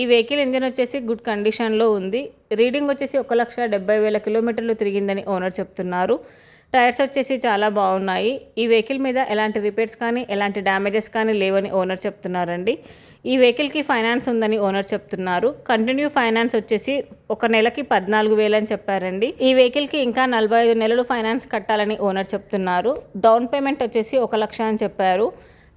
ఈ vehicle engine వచ్చేసి good కండిషన్లో ఉంది. రీడింగ్ వచ్చేసి ఒక లక్ష డెబ్బై వేల కిలోమీటర్లు తిరిగిందని ఓనర్ చెప్తున్నారు. టైర్స్ వచ్చేసి చాలా బాగున్నాయి. ఈ వెహికల్ మీద ఎలాంటి రిపేర్స్ కానీ ఎలాంటి డ్యామేజెస్ కానీ లేవని ఓనర్ చెప్తున్నారండి. ఈ వెహికల్కి ఫైనాన్స్ ఉందని ఓనర్ చెప్తున్నారు. కంటిన్యూ ఫైనాన్స్ వచ్చేసి ఒక నెలకి పద్నాలుగు వేలు అని చెప్పారండి. ఈ వెహికల్కి ఇంకా నలభై ఐదు నెలలు ఫైనాన్స్ కట్టాలని ఓనర్ చెప్తున్నారు. డౌన్ పేమెంట్ వచ్చేసి ఒక లక్ష అని చెప్పారు.